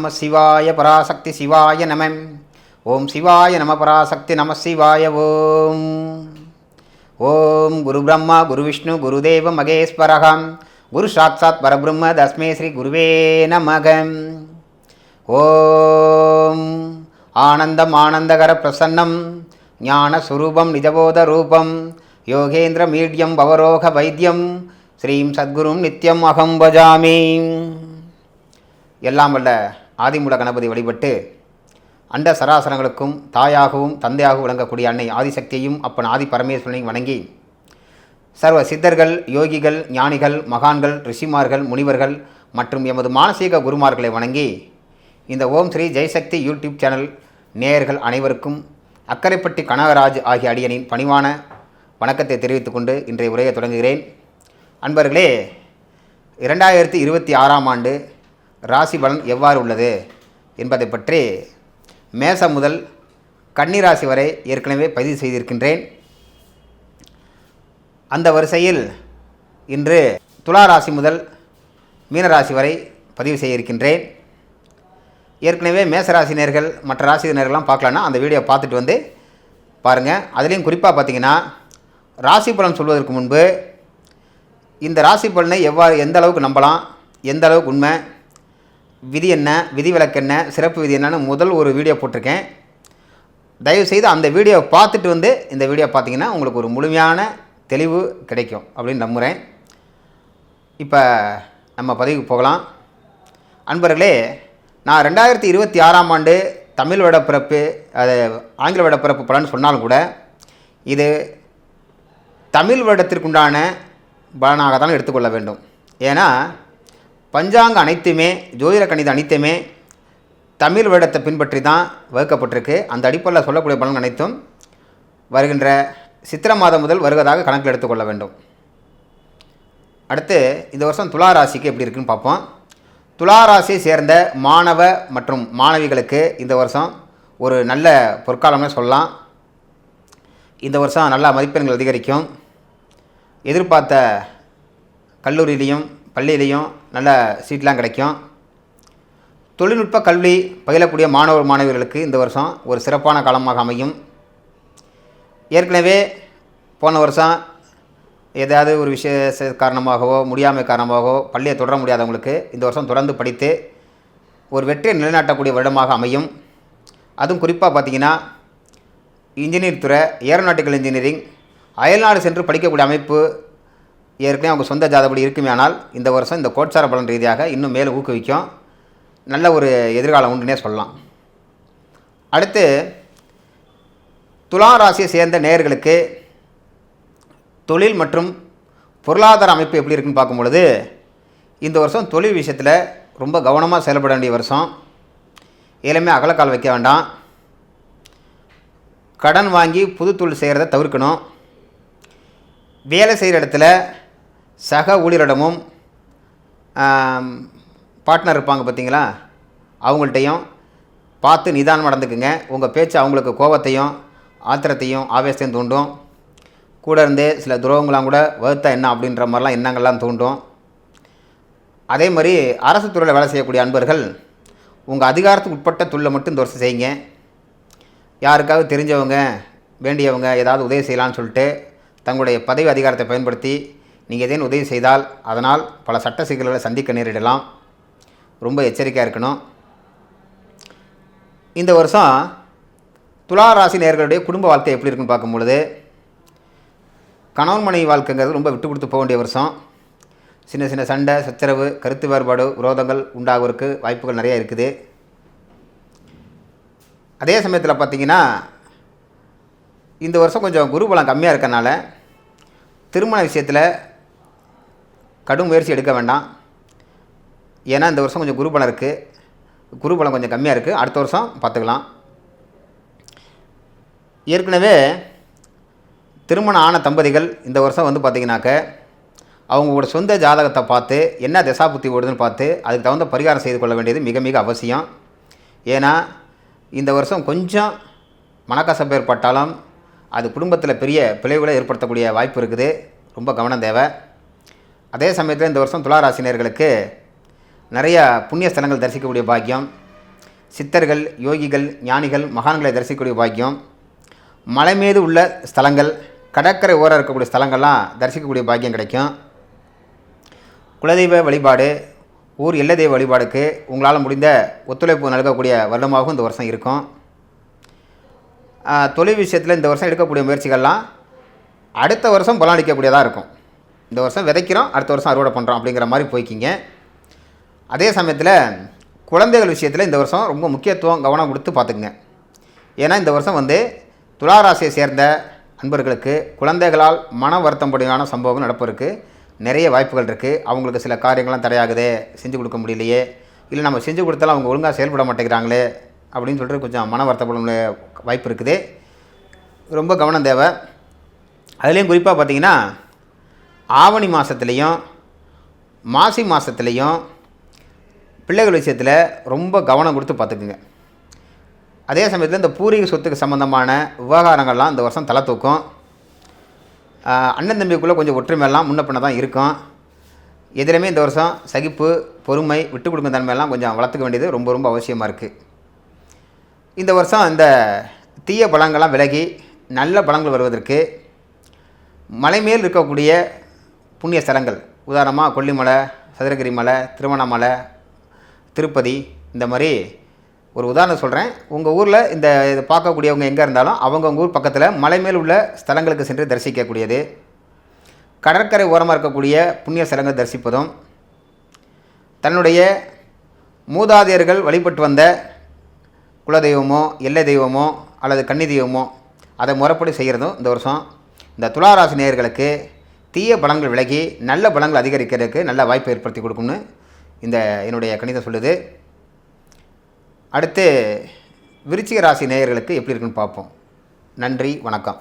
நம சிவாய பராசக்தி சிவாய நம. ஓம் சிவாய நம பராசக்தி நம சிவாய ஓம். ஓம் குரு பிரம்மா குரு விஷ்ணு குருதேவ மகேஸ்வரகம் குரு சாட்சாத் பரபிரம்ம தஸ்மே ஸ்ரீ குருவே நமகம் ஓம் ஆனந்தம் ஆனந்தகர பிரசன்னம். ஞானஸ்வரூபம் நிஜபோத ரூபம். யோகேந்திர மீடியம் பவரோக வைத்தியம். ஸ்ரீம் சத்குரும் நித்யம் அகம் பஜாமி. எல்லாம் வல்ல ஆதிமூல கணபதி வழிபட்டு அண்ட சராசரங்களுக்கும் தாயாகவும் தந்தையாகவும் விளங்கக்கூடிய அன்னை ஆதிசக்தியையும் அப்பன் ஆதி பரமேஸ்வரனையும் வணங்கி சர்வ சித்தர்கள் யோகிகள் ஞானிகள் மகான்கள் ரிஷிமார்கள் முனிவர்கள் மற்றும் எமது மானசீக குருமார்களை வணங்கி இந்த ஓம் ஸ்ரீ ஜெய்சக்தி யூடியூப் சேனல் நேயர்கள் அனைவருக்கும் அக்கரைப்பட்டி கனகராஜ் ஆகிய அடியனின் பணிவான வணக்கத்தை தெரிவித்துக் கொண்டு இன்றைய உரையை தொடங்குகிறேன். அன்பர்களே இரண்டாயிரத்தி இருபத்தி ஆறாம் ஆண்டு ராசி பலன் எவ்வாறு உள்ளது என்பதை பற்றி மேசம் முதல் கன்னிராசி வரை ஏற்கனவே பதிவு செய்திருக்கின்றேன். அந்த வரிசையில் இன்று துலா ராசி முதல் மீனராசி வரை பதிவு செய்ய இருக்கின்றேன் ஏற்கனவே மேசராசினியர்கள் மற்ற ராசினியர்கள்லாம் பார்க்கலன்னா அந்த வீடியோ பார்த்துட்டு வந்து பாருங்கள் அதுலேயும் குறிப்பாக பார்த்தீங்கன்னா ராசி பலன் சொல்வதற்கு முன்பு இந்த ராசி பலனை எவ்வாறு எந்த அளவுக்கு நம்பலாம் எந்த அளவுக்கு உண்மை விதி என்ன? விதிவிலக்கு என்ன? சிறப்பு விதி என்னன்னு முதல் ஒரு வீடியோ போட்டிருக்கேன். தயவுசெய்து அந்த வீடியோவை பார்த்துட்டு வந்து இந்த வீடியோ பார்த்தீங்கன்னா உங்களுக்கு ஒரு முழுமையான தெளிவு கிடைக்கும் அப்படின்னு நம்புகிறேன் இப்போ நம்ம பதிவுக்கு போகலாம். அன்பர்களே நான் ரெண்டாயிரத்தி இருபத்தி ஆறாம் ஆண்டு தமிழ் வருடப்பிறப்பு அது ஆங்கில வருடப்பிறப்பு பலன் சொன்னாலும் கூட இது தமிழ் வருடத்திற்குண்டான பலனாக தான் எடுத்துக்கொள்ள வேண்டும். ஏன்னா பஞ்சாங்க அனைத்துமே ஜோதிட கணிதம் அனைத்துமே தமிழ் வருடத்தை பின்பற்றி தான் வகுக்கப்பட்டிருக்கு. அந்த அடிப்படையில் சொல்லக்கூடிய பலன் அனைத்தும் வருகின்ற சித்திரை மாதம் முதல் வருவதாக கணக்கில் எடுத்துக்கொள்ள வேண்டும். அடுத்து இந்த வருஷம் துலா ராசிக்கு எப்படி இருக்குன்னு பார்ப்போம். துலா ராசியை சேர்ந்த மாணவ மற்றும் மாணவிகளுக்கு இந்த வருஷம் ஒரு நல்ல பொற்காலம்னு சொல்லலாம். இந்த வருஷம் நல்ல மதிப்பெண்கள் அதிகரிக்கும். எதிர்பார்த்த கல்லூரியிலையும் பள்ளியிலையும் நல்ல சீட்லாம் கிடைக்கும். தொழில்நுட்ப கல்வி பயிலக்கூடிய மாணவர் மாணவிகளுக்கு இந்த வருஷம் ஒரு சிறப்பான காலமாக அமையும். ஏற்கனவே போன வருஷம் ஏதாவது ஒரு விசேஷ காரணமாகவோ முடியாமை காரணமாகவோ பள்ளியை தொடர முடியாதவங்களுக்கு இந்த வருஷம் தொடர்ந்து படித்து ஒரு வெற்றியை நிலைநாட்டக்கூடிய வருடமாக அமையும். அதுவும் குறிப்பாக பார்த்தீங்கன்னா இன்ஜினியர் துறை ஏரோநாட்டிக்கல் இன்ஜினியரிங் அயல்நாடு சென்று படிக்கக்கூடிய அமைப்பு ஏற்கனவே அவங்க சொந்த ஜாதபடி இருக்குமே ஆனால் இந்த வருஷம் இந்த கோட்சார பலன் ரீதியாக இன்னும் மேலே ஊக்குவிக்கும். நல்ல ஒரு எதிர்காலம் உண்டுனே சொல்லலாம். அடுத்து துலா ராசியை சேர்ந்த நேயர்களுக்கு தொழில் மற்றும் பொருளாதார அமைப்பு எப்படி இருக்குன்னு பார்க்கும் பொழுது இந்த வருஷம் தொழில் விஷயத்தில் ரொம்ப கவனமாக செயல்பட வேண்டிய வருஷம். ஏழுமே அகலக்கால் வைக்க வேண்டாம். கடன் வாங்கி புது தொழில் செய்கிறத தவிர்க்கணும். வேலை செய்கிற இடத்துல சக ஊழியரிடமும் பார்ட்னர் இருப்பாங்க பார்த்தீங்களா? அவங்கள்ட்டையும் பார்த்து நிதானம் நடந்துக்குங்க. உங்கள் பேச்சு அவங்களுக்கு கோபத்தையும் ஆத்திரத்தையும் ஆவேசத்தையும் தூண்டும். கூட இருந்து சில துரோகங்களாம் கூட வகுத்தா என்ன அப்படின்ற மாதிரிலாம் எண்ணங்கள்லாம் தூண்டும். அதே மாதிரி அரசு துறையில் வேலை செய்யக்கூடிய அன்பர்கள் உங்கள் அதிகாரத்துக்கு உட்பட்ட தொழிலை மட்டும் இந்த வருஷம் செய்யுங்க. யாருக்காவது தெரிஞ்சவங்க வேண்டியவங்க ஏதாவது உதவி செய்யலான்னு சொல்லிட்டு தங்களுடைய பதவி அதிகாரத்தை பயன்படுத்தி நீங்கள் எதேனும் உதவி செய்தால் அதனால் பல சட்ட சிக்கல்களை சந்திக்க நேரிடலாம். ரொம்ப எச்சரிக்கையாக இருக்கணும். இந்த வருஷம் துலா ராசி நேர்களுடைய குடும்ப வாழ்க்கை எப்படி இருக்குன்னு பார்க்கும்பொழுது கணவன் மனைவி வாழ்க்கைங்கிறது ரொம்ப விட்டு கொடுத்து போக வேண்டிய வருஷம். சின்ன சின்ன சண்டை சச்சரவு கருத்து வேறுபாடு விரோதங்கள் உண்டாகுவதற்கு வாய்ப்புகள் நிறையா இருக்குது. அதே சமயத்தில் பார்த்திங்கன்னா இந்த வருஷம் கொஞ்சம் குரு பலம் கம்மியாக இருக்கனால திருமண விஷயத்தில் கடும் முயற்சி எடுக்க வேண்டாம். ஏன்னா இந்த வருஷம் கொஞ்சம் குரு பலம் இருக்குது குரு பலம் கொஞ்சம் கம்மியாக இருக்குது அடுத்த வருஷம் பார்த்துக்கலாம். ஏற்கனவே திருமணம் ஆன தம்பதிகள் இந்த வருஷம் வந்து பார்த்திங்கனாக்க அவங்களோட சொந்த ஜாதகத்தை பார்த்து என்ன திசாபுத்தி ஓடுதுன்னு பார்த்து அதுக்கு தகுந்த பரிகாரம் செய்து கொள்ள வேண்டியது மிக மிக அவசியம். ஏன்னா இந்த வருஷம் கொஞ்சம் மனக்கசப்பு ஏற்பட்டாலும் அது குடும்பத்தில் பெரிய பிழைவுகளை ஏற்படுத்தக்கூடிய வாய்ப்பு இருக்குது. ரொம்ப கவனம் தேவை. அதே சமயத்தில் இந்த வருஷம் துளாராசினியர்களுக்கு நிறையா புண்ணிய ஸ்தலங்கள் தரிசிக்கக்கூடிய பாக்கியம். சித்தர்கள் யோகிகள் ஞானிகள் மகான்களை தரிசிக்கக்கூடிய பாக்கியம். மலை மீது உள்ள ஸ்தலங்கள் கடற்கரை ஓரம் இருக்கக்கூடிய ஸ்தலங்கள்லாம் தரிசிக்கக்கூடிய பாக்கியம் கிடைக்கும். குலதெய்வ வழிபாடு ஊர் எல்லை தெய்வ வழிபாடுக்கு உங்களால் முடிந்த ஒத்துழைப்பு நல்கக்கூடிய வருடமாகவும் இந்த வருஷம் இருக்கும். தொழில் விஷயத்தில் இந்த வருஷம் எடுக்கக்கூடிய முயற்சிகள்லாம் அடுத்த வருஷம் பலனளிக்கக்கூடியதாக இருக்கும். இந்த வருஷம் விதைக்கிறோம் அடுத்த வருஷம் அறுவடை பண்ணுறோம் அப்படிங்கிற மாதிரி போய்க்கிங்க. அதே சமயத்தில் குழந்தைகள் விஷயத்தில் இந்த வருஷம் ரொம்ப முக்கியத்துவம் கவனம் கொடுத்து பார்த்துக்குங்க. ஏன்னா இந்த வருஷம் வந்து துளாராசியை சேர்ந்த அன்பர்களுக்கு குழந்தைகளால் மன வருத்தம்படியான சம்பவம் நடப்பதற்கு நிறைய வாய்ப்புகள் இருக்குது அவங்களுக்கு சில காரியங்கள்லாம் தடையாகுதே செஞ்சு கொடுக்க முடியலையே இல்லை நம்ம செஞ்சு கொடுத்தாலும் அவங்க ஒழுங்காக செயல்பட மாட்டேங்கிறாங்களே அப்படின்னு சொல்லிட்டு கொஞ்சம் மன வருத்தப்படும் வாய்ப்பு இருக்குது. ரொம்ப கவனம் தேவை. அதுலேயும் குறிப்பாக பார்த்திங்கன்னா ஆவணி மாதத்துலேயும் மாசி மாதத்துலேயும் பிள்ளைகள் விஷயத்தில் ரொம்ப கவனம் கொடுத்து பார்த்துக்குங்க. அதே சமயத்தில் இந்த பூர்வீக சொத்துக்கு சம்மந்தமான விவகாரங்கள்லாம் இந்த வருஷம் தலை தூக்கும். அண்ணன் தம்பிக்குள்ளே கொஞ்சம் ஒற்றுமையெல்லாம் முன்ன பின்ன தான் இருக்கும். எதிலுமே இந்த வருஷம் சகிப்பு பொறுமை விட்டு கொடுக்கும் தன்மையெல்லாம் கொஞ்சம் வளர்த்துக்க வேண்டியது ரொம்ப ரொம்ப அவசியமாக இருக்குது இந்த வருஷம் இந்த தீய பலங்கள்லாம் விலகி நல்ல பலங்கள் வருவதற்கு மலை மேல் இருக்கக்கூடிய புண்ணிய ஸ்தலங்கள் உதாரணமாக கொல்லிமலை சதுரகிரி மலை திருவண்ணாமலை திருப்பதி இந்த மாதிரி ஒரு உதாரணம் சொல்கிறேன் உங்கள் ஊரில் இந்த இதை பார்க்கக்கூடியவங்க எங்கே இருந்தாலும் அவங்க ஊர் பக்கத்தில் மலை மேல் உள்ள ஸ்தலங்களுக்கு சென்று தரிசிக்கக்கூடியது. கடற்கரை ஓரமாக இருக்கக்கூடிய புண்ணிய ஸ்தலங்கள் தரிசிப்பதும் தன்னுடைய மூதாதையர்கள் வழிபட்டு வந்த குலதெய்வமோ எல்லை தெய்வமோ அல்லது கன்னி தெய்வமோ அதை முறைப்படி செய்கிறதும் இந்த வருஷம். இந்த துளாராசி நேயர்களுக்கு தீய பலன்கள் விலகி நல்ல பலன்கள் அதிகரிக்கிறதுக்கு நல்ல வாய்ப்பை ஏற்படுத்தி கொடுக்கும்னு இந்த என்னுடைய கணிதம் சொல்லுது. அடுத்து விருச்சிக ராசி நேயர்களுக்கு எப்படி இருக்குன்னு பார்ப்போம். நன்றி வணக்கம்.